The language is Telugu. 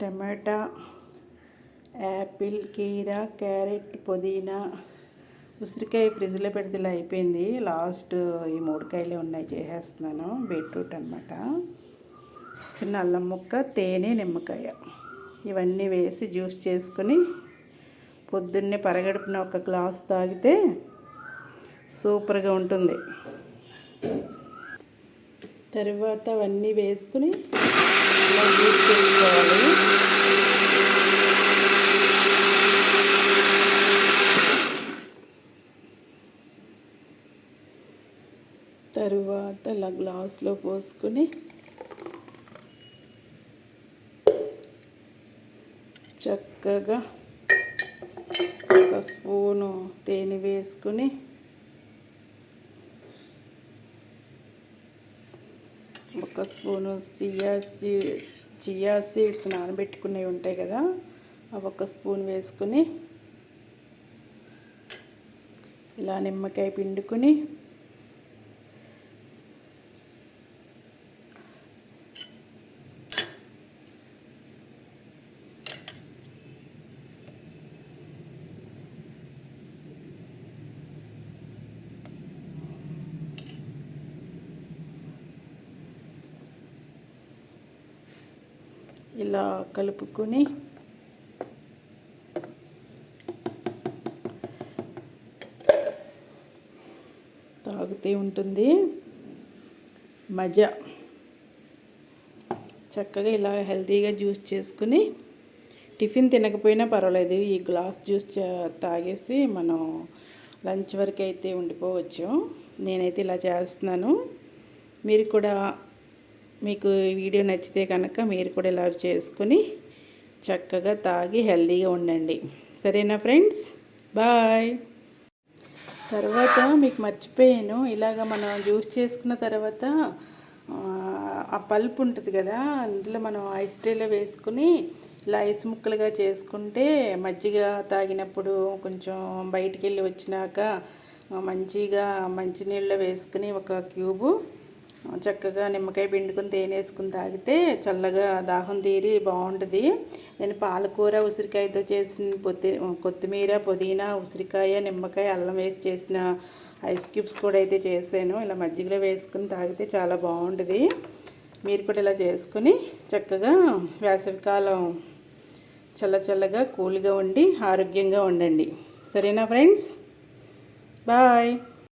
టమాటా యాపిల్ కీరా క్యారెట్ పుదీనా ఉసిరికాయ ఫ్రిడ్జ్లో పెడితే ఇలా అయిపోయింది. లాస్ట్ ఈ మూడు కాయలే ఉన్నాయి. చేసేస్తున్నాను. బీట్రూట్ అనమాట చిన్న అల్లం ముక్క తేనె నిమ్మకాయ. ఇవన్నీ వేసి జ్యూస్ చేసుకుని పొద్దున్నే పరగడుపున ఒక గ్లాస్ తాగితే సూపర్గా ఉంటుంది. తర్వాత అవన్నీ వేసుకుని ఇలా జ్యూస్ చేసుకోవాలి తరువాత ఇలా గ్లాస్లో పోసుకొని చక్కగా ఒక స్పూను తేనె వేసుకుని ఒక spoon chia seeds chia seeds నానబెట్టుకునేవి ఉంటాయి కదా అవి ఒక స్పూన్ వేసుకుని ఇలా నిమ్మకాయ పిండుకుని ఇలా కలుపుకొని తాగుతూ ఉంటుంది. మజా చక్కగా ఇలా హెల్తీగా జ్యూస్ చేసుకుని టిఫిన్ తినకపోయినా పర్వాలేదు. ఈ గ్లాస్ జ్యూస్ తాగేసి మనం లంచ్ వరకు అయితే ఉండిపోవచ్చు. నేనైతే ఇలా చేస్తున్నాను. మీరు కూడా మీకు వీడియో నచ్చితే కనుక మీరు కూడా ఇలా చేసుకుని చక్కగా తాగి హెల్తీగా ఉండండి. సరేనా ఫ్రెండ్స్? బాయ్. తర్వాత మీకు మర్చిపోయాను. ఇలాగ మనం జ్యూస్ చేసుకున్న తర్వాత ఆ పల్ప్ ఉంటుంది కదా అందులో మనం ఐస్ ట్రేలో వేసుకుని ఇలా ఐస్ ముక్కలుగా చేసుకుంటే మజ్జిగ తాగినప్పుడు కొంచెం బయటికి వెళ్ళి వచ్చినాక మంచిగా మంచినీళ్ళలో వేసుకుని ఒక క్యూబు చక్కగా నిమ్మకాయ పిండుకుని తేనె వేసుకుని తాగితే చల్లగా దాహం తీరి బాగుంటుంది. నేను పాలకూర ఉసిరికాయతో చేసిన పొత్తి కొత్తిమీర పుదీనా ఉసిరికాయ నిమ్మకాయ అల్లం వేసి చేసిన ఐస్ క్యూబ్స్ కూడా అయితే చేశాను. ఇలా మజ్జిగలో వేసుకుని తాగితే చాలా బాగుంటుంది. మీరు కూడా ఇలా చేసుకుని చక్కగా వేసవికాలం చల్ల చల్లగా కూల్గా ఉండి ఆరోగ్యంగా ఉండండి. సరేనా ఫ్రెండ్స్? బాయ్.